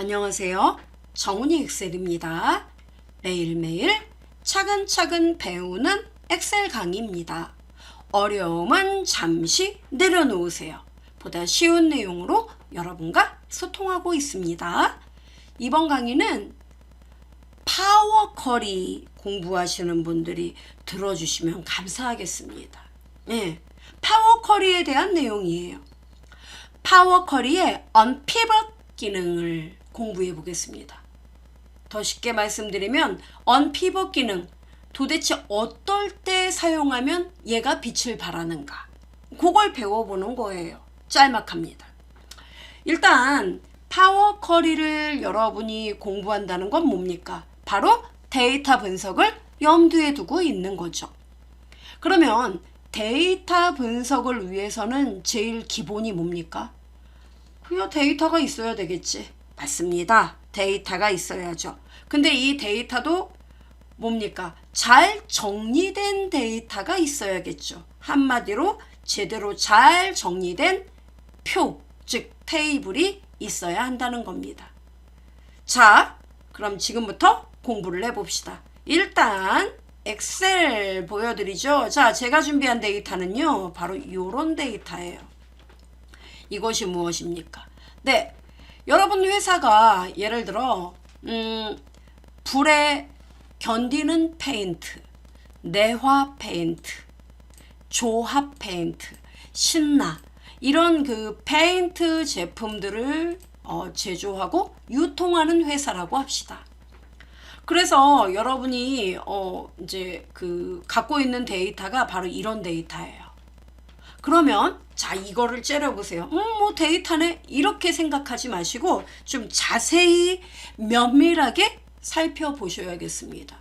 안녕하세요. 정은이 엑셀입니다. 매일매일 차근차근 배우는 엑셀 강의입니다. 어려움은 잠시 내려놓으세요. 보다 쉬운 내용으로 여러분과 소통하고 있습니다. 이번 강의는 파워 커리 공부하시는 분들이 들어주시면 감사하겠습니다. 예, 파워 커리에 대한 내용이에요. 파워 커리의 언피벗 기능을 공부해 보겠습니다. 더 쉽게 말씀드리면 언피벗 기능 도대체 어떨 때 사용하면 얘가 빛을 발하는가 그걸 배워보는 거예요. 짤막합니다. 일단 파워 커리를 여러분이 공부한다는 건 뭡니까? 바로 데이터 분석을 염두에 두고 있는 거죠. 그러면 데이터 분석을 위해서는 제일 기본이 뭡니까? 그야 데이터가 있어야 되겠지. 맞습니다. 데이터가 있어야죠. 근데 이 데이터도 뭡니까? 잘 정리된 데이터가 있어야겠죠. 한마디로 제대로 잘 정리된 표, 즉 테이블이 있어야 한다는 겁니다. 자, 그럼 지금부터 공부를 해봅시다. 일단 엑셀 보여드리죠. 자, 제가 준비한 데이터는요. 바로 이런 데이터예요. 이것이 무엇입니까? 네, 여러분 회사가 예를 들어 음, 불에 견디는 페인트, 내화 페인트, 조합 페인트, 신나 이런 그 페인트 제품들을 어, 제조하고 유통하는 회사라고 합시다. 그래서 여러분이 어, 이제 그 갖고 있는 데이터가 바로 이런 데이터예요. 그러면 자 이거를 째려보세요. 음, 뭐 데이터네 이렇게 생각하지 마시고 좀 자세히 면밀하게 살펴보셔야겠습니다.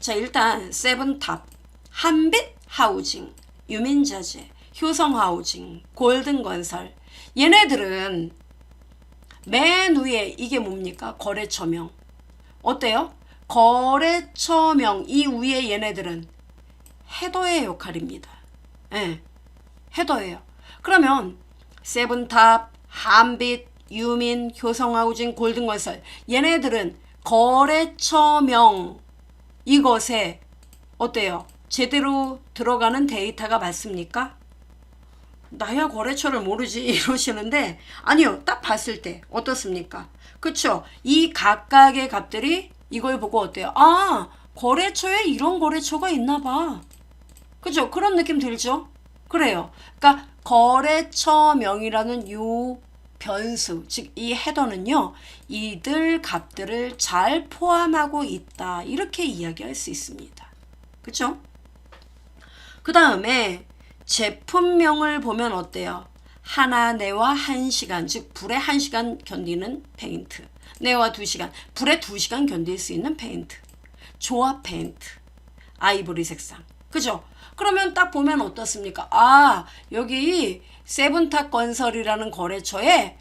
자 일단 세븐탑, 한빛 하우징, 유민자재, 효성하우징, 골든건설 얘네들은 맨 위에 이게 뭡니까? 거래처명. 어때요? 거래처명 이 위에 얘네들은 헤더의 역할입니다. 예. 헤더예요. 그러면 세븐탑, 한빛, 유민, 효성하우징, 골든건설 얘네들은 거래처명 이것에 어때요? 제대로 들어가는 데이터가 맞습니까? 나야 거래처를 모르지 이러시는데 아니요 딱 봤을 때 어떻습니까? 그쵸? 이 각각의 값들이 이걸 보고 어때요? 아 거래처에 이런 거래처가 있나 봐 그죠? 그런 느낌 들죠? 그래요. 그러니까 거래처명이라는 요 변수, 즉 이 헤더는요, 이들 값들을 잘 포함하고 있다. 이렇게 이야기할 수 있습니다. 그쵸? 그 다음에 제품명을 보면 어때요? 하나, 네와 한 시간, 즉 불에 한 시간 견디는 페인트. 네와 두 시간, 불에 두 시간 견딜 수 있는 페인트. 조합 페인트. 아이보리 색상. 그죠? 그러면 딱 보면 어떻습니까? 아, 여기 세븐탑 건설이라는 거래처에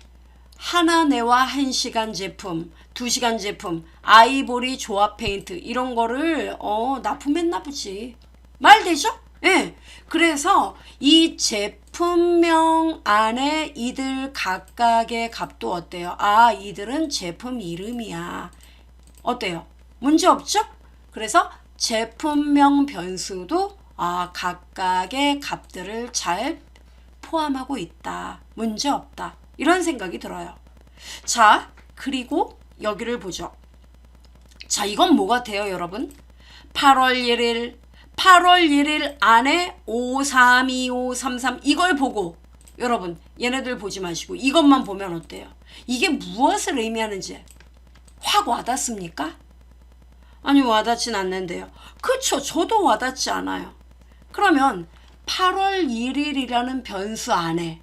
하나 내와 한 시간 제품, 두 시간 제품, 아이보리 조합 페인트 이런 거를 어 납품했나 보지. 말 되죠? 예. 네. 그래서 이 제품명 안에 이들 각각의 값도 어때요? 아, 이들은 제품 이름이야. 어때요? 문제 없죠? 그래서 제품명 변수도 아, 각각의 값들을 잘 포함하고 있다. 문제 없다. 이런 생각이 들어요. 자, 그리고 여기를 보죠. 자, 이건 뭐 같아요, 여러분? 8월 1일, 8월 1일 안에 532533 이걸 보고 여러분, 얘네들 보지 마시고 이것만 보면 어때요? 이게 무엇을 의미하는지 확 와닿습니까? 아니, 와닿진 않는데요. 그쵸, 저도 와닿지 않아요. 그러면 8월 1일이라는 변수 안에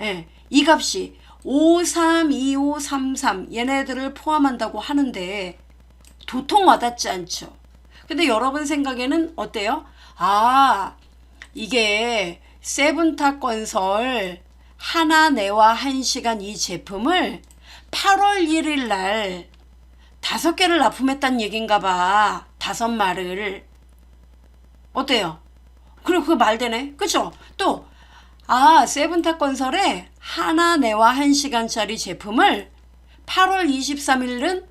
예, 이 값이 532533 얘네들을 포함한다고 하는데 도통 와닿지 않죠. 근데 여러분 생각에는 어때요? 아, 이게 세븐탑 건설 하나 내와 한 시간 이 제품을 8월 1일 날 다섯 개를 납품했단 얘긴가 봐. 다섯 마를. 어때요? 그리고 그거 말 되네. 그쵸? 또, 아, 세븐탑 건설에 하나 내와 한 시간짜리 제품을 8월 23일은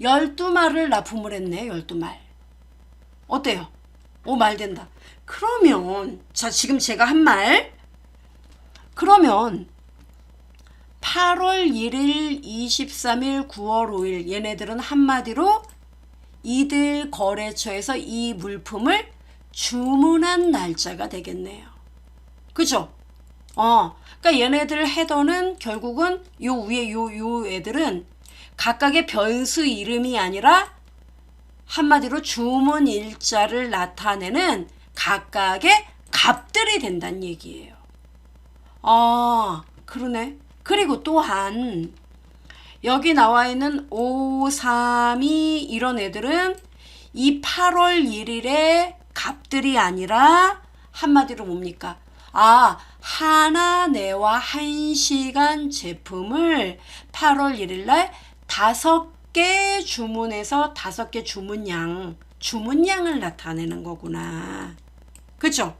12말을 납품을 했네, 12말. 어때요? 오, 말 된다. 그러면, 자, 지금 제가 한 말. 그러면 8월 1일, 23일, 9월 5일 얘네들은 한마디로 이들 거래처에서 이 물품을 주문한 날짜가 되겠네요. 그죠? 어, 그러니까 얘네들 헤더는 결국은 요 위에 요, 요 애들은 각각의 변수 이름이 아니라 한마디로 주문 일자를 나타내는 각각의 값들이 된다는 얘기예요. 아, 그러네. 그리고 또한 여기 나와 있는 5, 3, 2 이런 애들은 이 8월 1일의 값들이 아니라 한마디로 뭡니까? 아, 하나 내와 한 시간 제품을 8월 1일 날 다섯 개 주문해서 다섯 개 주문량, 주문량을 나타내는 거구나. 그죠?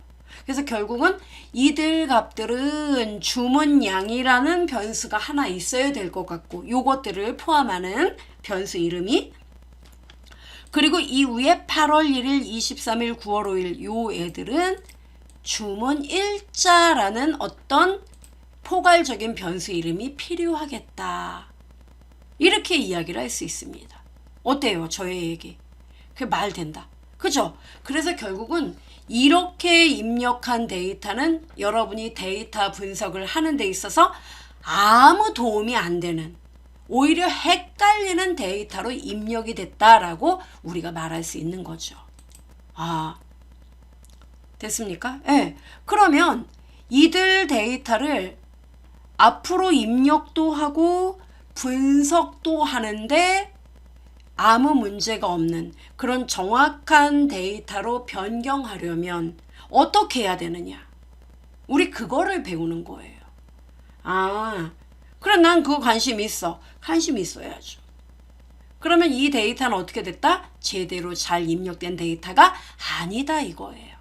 그래서 결국은 이들 값들은 주문량이라는 변수가 하나 있어야 될 것 같고 요것들을 포함하는 변수 이름이 그리고 이후에 8월 1일, 23일, 9월 5일 요 애들은 주문 일자라는 어떤 포괄적인 변수 이름이 필요하겠다. 이렇게 이야기를 할 수 있습니다. 어때요? 저의 얘기. 그말 된다. 그죠? 그래서 결국은 이렇게 입력한 데이터는 여러분이 데이터 분석을 하는 데 있어서 아무 도움이 안 되는 오히려 헷갈리는 데이터로 입력이 됐다라고 우리가 말할 수 있는 거죠. 아, 됐습니까? 예. 네. 그러면 이들 데이터를 앞으로 입력도 하고 분석도 하는데 아무 문제가 없는 그런 정확한 데이터로 변경하려면 어떻게 해야 되느냐? 우리 그거를 배우는 거예요. 아, 그래, 난 그거 관심 있어. 관심 있어야죠. 그러면 이 데이터는 어떻게 됐다? 제대로 잘 입력된 데이터가 아니다 이거예요.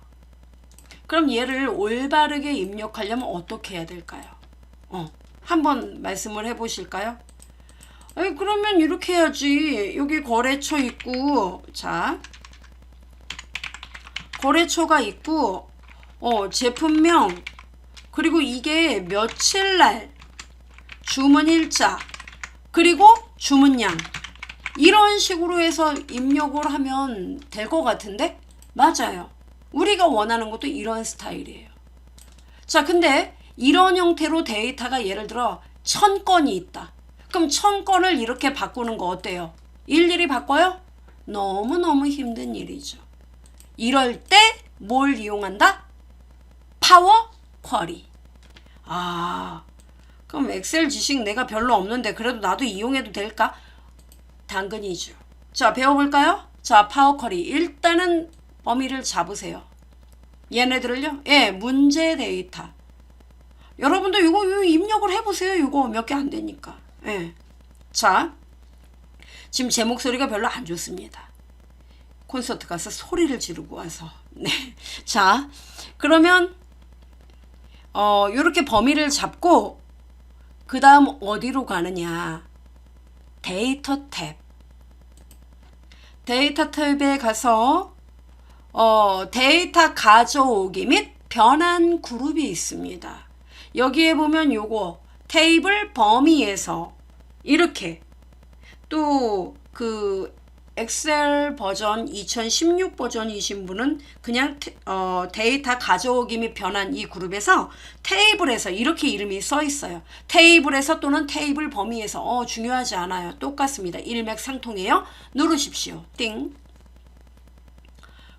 그럼 얘를 올바르게 입력하려면 어떻게 해야 될까요? 어, 한번 말씀을 해보실까요? 아니 그러면 이렇게 해야지. 여기 거래처 있고 자 거래처가 있고 어 제품명 그리고 이게 며칠 날 주문 일자 그리고 주문량 이런 식으로 해서 입력을 하면 될 것 같은데 맞아요. 우리가 원하는 것도 이런 스타일이에요. 자 근데 이런 형태로 데이터가 예를 들어 천 건이 있다. 그럼 천 건을 이렇게 바꾸는 거 어때요? 일일이 바꿔요? 너무너무 힘든 일이죠. 이럴 때 뭘 이용한다? 파워 쿼리. 아, 그럼 엑셀 지식 내가 별로 없는데 그래도 나도 이용해도 될까? 당근이죠. 자, 배워볼까요? 자, 파워 쿼리. 일단은 범위를 잡으세요. 얘네들을요? 예, 문제 데이터. 여러분도 이거, 이거 입력을 해보세요. 이거 몇 개 안 되니까. 예. 자, 지금 제 목소리가 별로 안 좋습니다. 콘서트 가서 소리를 지르고 와서. 네. 자, 그러면, 어, 요렇게 범위를 잡고, 그 다음 어디로 가느냐. 데이터 탭. 데이터 탭에 가서, 어, 데이터 가져오기 및 변환 그룹이 있습니다. 여기에 보면 요거, 테이블 범위에서 이렇게 또 그 엑셀 버전 2016 버전이신 분은 그냥 테, 어, 데이터 가져오기 및 변환 이 그룹에서 테이블에서 이렇게 이름이 써 있어요. 테이블에서 또는 테이블 범위에서 어 중요하지 않아요. 똑같습니다. 일맥상통해요. 누르십시오. 띵.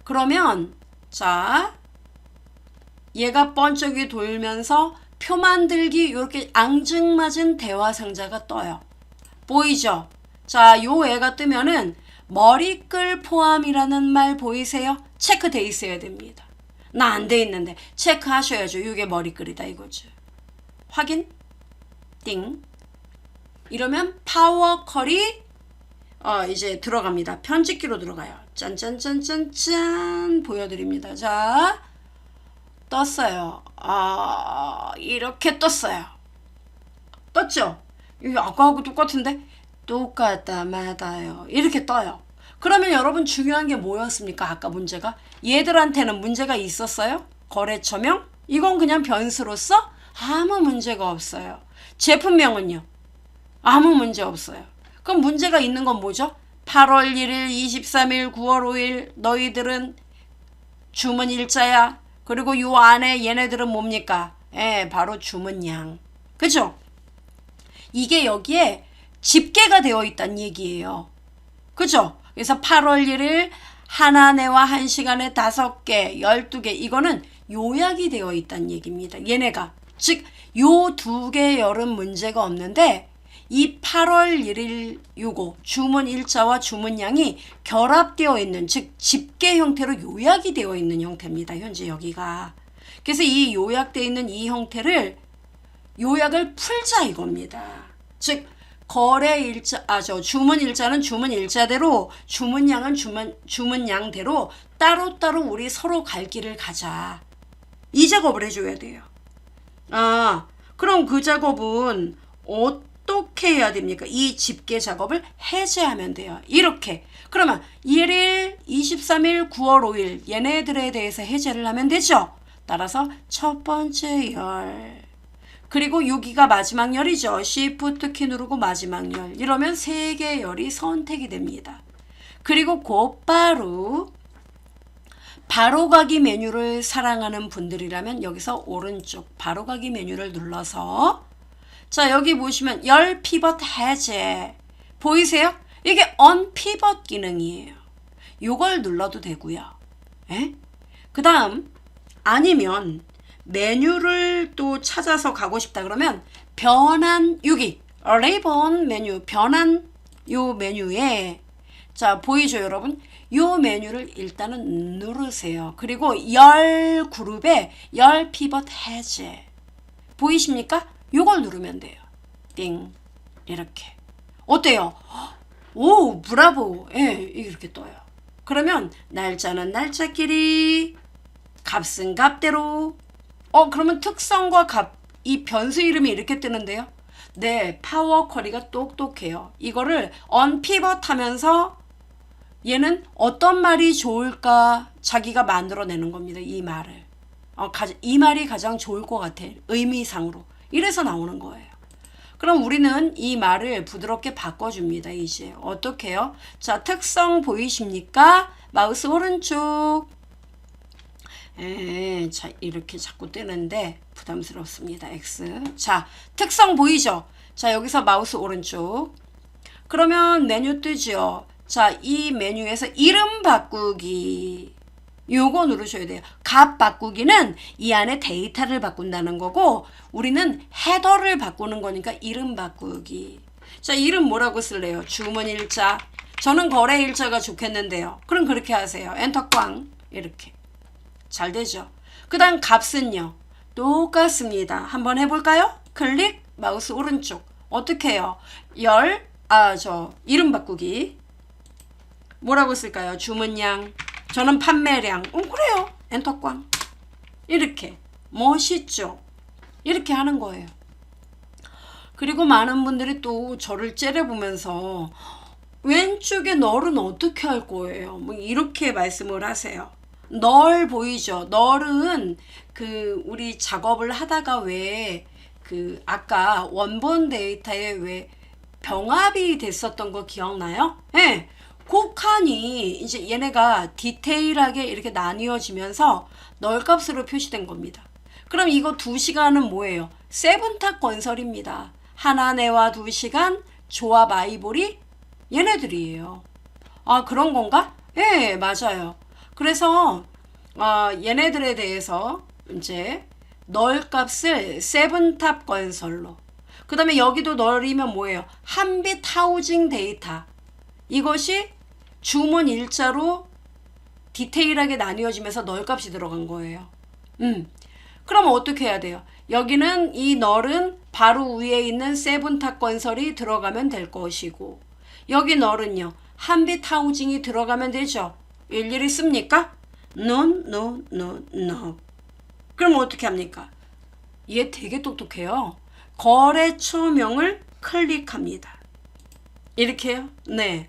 그러면 자 얘가 번쩍이 돌면서 표 만들기 이렇게 앙증맞은 대화 상자가 떠요. 보이죠? 자, 요 애가 뜨면은 머리끌 포함이라는 말 보이세요? 체크돼 있어야 됩니다. 나 안 돼 있는데 체크하셔야죠. 이게 머리끌이다 이거죠. 확인? 띵. 이러면 파워 컬이 어, 이제 들어갑니다. 편집기로 들어가요. 짠짠짠짠짠 보여드립니다. 자, 떴어요. 아, 이렇게 떴어요. 떴죠? 이게 아까하고 똑같은데? 똑같다, 맞아요. 이렇게 떠요. 그러면 여러분 중요한 게 뭐였습니까? 아까 문제가? 얘들한테는 문제가 있었어요? 거래처명? 이건 그냥 변수로서 아무 문제가 없어요. 제품명은요? 아무 문제 없어요. 그럼 문제가 있는 건 뭐죠? 8월 1일, 23일, 9월 5일 너희들은 주문 일자야. 그리고 요 안에 얘네들은 뭡니까? 예, 바로 주문량. 그죠? 이게 여기에 집계가 되어 있다는 얘기예요. 그죠? 그래서 8월 1일 하나네와 한 시간에 다섯 개, 열두 개 이거는 요약이 되어 있다는 얘기입니다. 얘네가 즉 요 두 개 열은 문제가 없는데 이 8월 1일 요거 주문 일자와 주문량이 결합되어 있는 즉 집계 형태로 요약이 되어 있는 형태입니다. 현재 여기가 그래서 이 요약되어 있는 이 형태를 요약을 풀자 이겁니다. 즉 거래 일자 아 저 주문 일자는 주문 일자대로 주문량은 주문 주문량대로 따로따로 우리 서로 갈 길을 가자. 이 작업을 해줘야 돼요. 아 그럼 그 작업은 어떻게 해야 됩니까? 이 집계 작업을 해제하면 돼요. 이렇게 그러면 1일, 23일, 9월 5일 얘네들에 대해서 해제를 하면 되죠. 따라서 첫 번째 열 그리고 여기가 마지막 열이죠. Shift 키 누르고 마지막 열. 이러면 세개 열이 선택이 됩니다. 그리고 곧바로 바로가기 메뉴를 사랑하는 분들이라면 여기서 오른쪽 바로가기 메뉴를 눌러서 자 여기 보시면 열 피벗 해제 보이세요? 이게 on 피벗 기능이에요. 요걸 눌러도 되고요. 예? 그 다음 아니면 메뉴를 또 찾아서 가고 싶다 그러면 변환 여기 리본 메뉴 변환 요 메뉴에 자 보이죠 여러분? 요 메뉴를 일단은 누르세요. 그리고 열 그룹에 열 피벗 해제. 보이십니까? 요걸 누르면 돼요. 띵. 이렇게. 어때요? 오 브라보. 예 이렇게 떠요. 그러면 날짜는 날짜끼리 값은 값대로 어 그러면 특성과 값 이 변수 이름이 이렇게 뜨는데요. 네, 파워 쿼리가 똑똑해요. 이거를 언피벗 하면서 얘는 어떤 말이 좋을까 자기가 만들어내는 겁니다. 이 말을. 어, 가, 이 말이 가장 좋을 것 같아. 의미상으로. 이래서 나오는 거예요. 그럼 우리는 이 말을 부드럽게 바꿔줍니다. 이제 어떻게요? 자, 특성 보이십니까? 마우스 오른쪽. 에, 자, 이렇게 자꾸 뜨는데 부담스럽습니다. X. 자, 특성 보이죠? 자, 여기서 마우스 오른쪽. 그러면 메뉴 뜨죠? 자, 이 메뉴에서 이름 바꾸기. 요거 누르셔야 돼요. 값 바꾸기는 이 안에 데이터를 바꾼다는 거고, 우리는 헤더를 바꾸는 거니까 이름 바꾸기. 자, 이름 뭐라고 쓸래요? 주문 일자. 저는 거래 일자가 좋겠는데요. 그럼 그렇게 하세요. 엔터 꽝. 이렇게. 잘 되죠. 그 다음 값은요. 똑같습니다. 한번 해볼까요? 클릭, 마우스 오른쪽. 어떻게 해요? 열, 아, 저, 이름 바꾸기. 뭐라고 쓸까요? 주문량. 저는 판매량. 어, 그래요. 엔터 꽝. 이렇게. 멋있죠? 이렇게 하는 거예요. 그리고 많은 분들이 또 저를 째려보면서 왼쪽에 널은 어떻게 할 거예요? 뭐 이렇게 말씀을 하세요. 널 보이죠? 널은 그 우리 작업을 하다가 왜 그 아까 원본 데이터에 왜 병합이 됐었던 거 기억나요? 예. 네. 그 칸이 이제 얘네가 디테일하게 이렇게 나뉘어지면서 널 값으로 표시된 겁니다. 그럼 이거 두 시간은 뭐예요? 세븐탑 건설입니다. 하나네와 두 시간 조합 아이보리 얘네들이에요. 아 그런 건가? 예, 네, 맞아요. 그래서 어, 얘네들에 대해서 이제 널 값을 세븐탑 건설로 그 다음에 여기도 널이면 뭐예요? 한빛 하우징 데이터 이것이 주문 일자로 디테일하게 나뉘어지면서 널 값이 들어간 거예요. 음. 그럼 어떻게 해야 돼요? 여기는 이 널은 바로 위에 있는 세븐탑 건설이 들어가면 될 것이고 여기 널은요 한빛 하우징이 들어가면 되죠. 일일이 씁니까? No, no, no, no. 그럼 어떻게 합니까? 얘 되게 똑똑해요. 거래처명을 클릭합니다. 이렇게요? 네.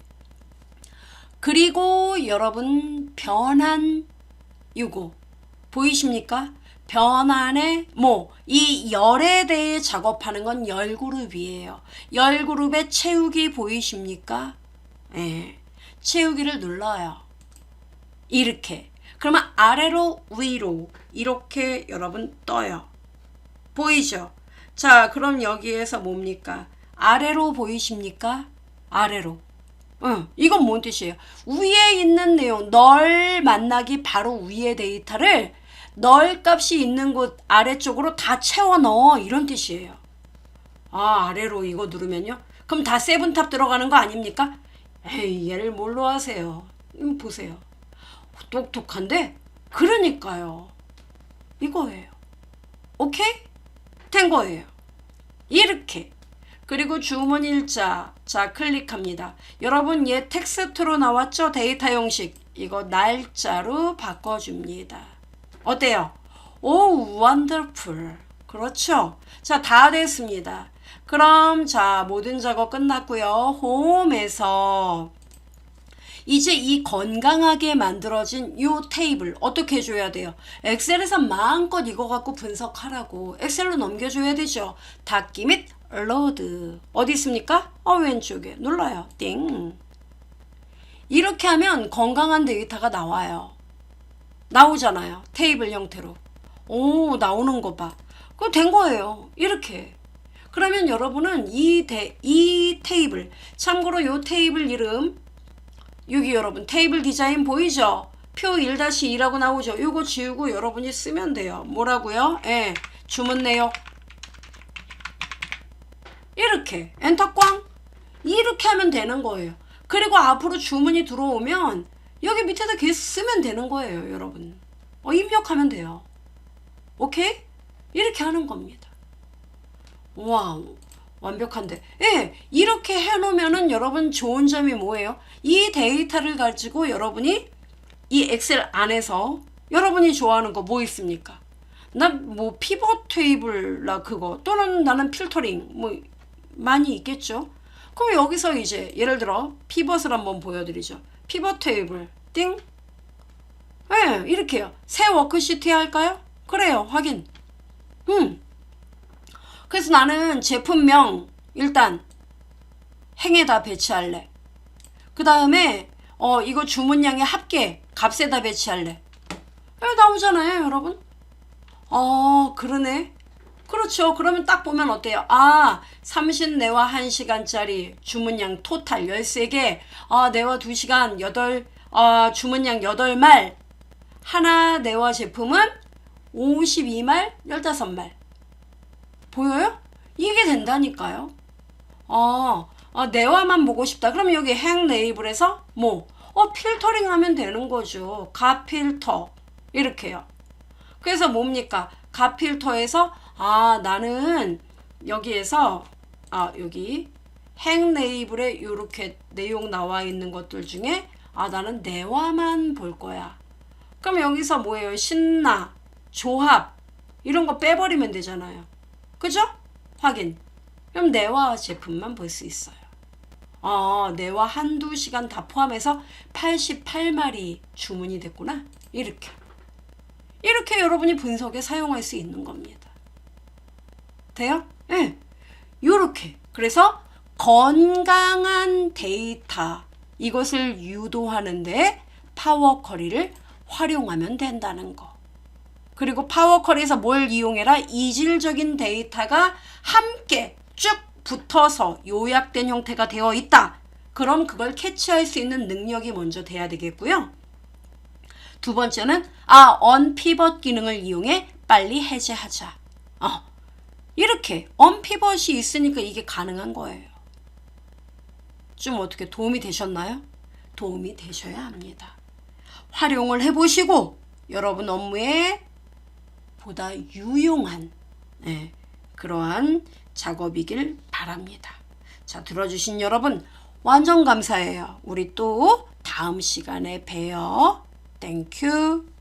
그리고 여러분 변환 요거 보이십니까? 변환의 뭐 이 열에 대해 작업하는 건 열 그룹이에요. 열 그룹의 채우기 보이십니까? 예. 채우기를 눌러요. 이렇게. 그러면 아래로 위로 이렇게 여러분 떠요. 보이죠? 자, 그럼 여기에서 뭡니까? 아래로 보이십니까? 아래로. 응, 이건 뭔 뜻이에요? 위에 있는 내용, 널 만나기 바로 위의 데이터를 널 값이 있는 곳 아래쪽으로 다 채워 넣어. 이런 뜻이에요. 아, 아래로 이거 누르면요? 그럼 다 세븐탑 들어가는 거 아닙니까? 에이, 얘를 뭘로 하세요? 음, 보세요. 똑똑한데? 그러니까요. 이거예요. 오케이? 된 거예요. 이렇게. 그리고 주문 일자. 자, 클릭합니다. 여러분, 얘 텍스트로 나왔죠? 데이터 형식. 이거 날짜로 바꿔줍니다. 어때요? 오, 원더풀. 그렇죠? 자, 다 됐습니다. 그럼, 자, 모든 작업 끝났고요. 홈에서 이제 이 건강하게 만들어진 요 테이블 어떻게 해줘야 돼요? 엑셀에서 마음껏 이거 갖고 분석하라고 엑셀로 넘겨줘야 되죠. 닫기 및 로드 어디 있습니까? 어 왼쪽에 눌러요. 띵. 이렇게 하면 건강한 데이터가 나와요. 나오잖아요. 테이블 형태로. 오 나오는 거 봐. 그거 된 거예요. 이렇게. 그러면 여러분은 이, 데, 이 테이블 참고로 요 테이블 이름 여기 여러분 테이블 디자인 보이죠? 표 1-2라고 나오죠? 요거 지우고 여러분이 쓰면 돼요. 뭐라고요? 예. 주문 내역. 이렇게 엔터 꽝 이렇게 하면 되는 거예요. 그리고 앞으로 주문이 들어오면 여기 밑에다 계속 쓰면 되는 거예요, 여러분. 어, 입력하면 돼요. 오케이? 이렇게 하는 겁니다. 와우. 완벽한데. 예, 이렇게 해놓으면은 여러분 좋은 점이 뭐예요? 이 데이터를 가지고 여러분이 이 엑셀 안에서 여러분이 좋아하는 거 뭐 있습니까? 나 뭐 피벗 테이블라 그거 또는 나는 필터링 뭐 많이 있겠죠. 그럼 여기서 이제 예를 들어 피벗을 한번 보여드리죠. 피벗 테이블 띵. 예, 이렇게요. 새 워크시트 할까요? 그래요. 확인. 음. 그래서 나는 제품명 일단 행에다 배치할래. 그 다음에 어 이거 주문량의 합계 값에다 배치할래. 에, 나오잖아요, 여러분. 어, 그러네. 그렇죠. 그러면 딱 보면 어때요? 아, 30내와 1시간짜리 주문량 토탈 13개, 아, 내와 2시간 8, 아, 주문량 8말, 하나 내와 제품은 52말, 15말. 보여요? 이게 된다니까요. 어, 어, 내화만 보고 싶다. 그럼 여기 행 레이블에서 뭐? 어, 필터링 하면 되는 거죠. 가 필터. 이렇게요. 그래서 뭡니까? 가 필터에서 아, 나는 여기에서 아, 여기 행 레이블에 이렇게 내용 나와 있는 것들 중에 아, 나는 내화만 볼 거야. 그럼 여기서 뭐예요? 신나, 조합 이런 거 빼버리면 되잖아요. 그죠? 확인. 그럼 내와 제품만 볼 수 있어요. 아, 내와 한두 시간 다 포함해서 88마리 주문이 됐구나. 이렇게. 이렇게 여러분이 분석에 사용할 수 있는 겁니다. 돼요? 예. 네. 요렇게. 그래서 건강한 데이터 이것을 유도하는데 파워 커리를 활용하면 된다는 거. 그리고 파워컬에서 뭘 이용해라? 이질적인 데이터가 함께 쭉 붙어서 요약된 형태가 되어 있다. 그럼 그걸 캐치할 수 있는 능력이 먼저 돼야 되겠고요. 두 번째는 아, 언피벗 기능을 이용해 빨리 해제하자. 어, 이렇게 언피벗이 있으니까 이게 가능한 거예요. 좀 어떻게 도움이 되셨나요? 도움이 되셔야 합니다. 활용을 해보시고 여러분 업무에 보다 유용한 네, 그러한 작업이길 바랍니다. 자, 들어주신 여러분 완전 감사해요. 우리 또 다음 시간에 봬요. 땡큐.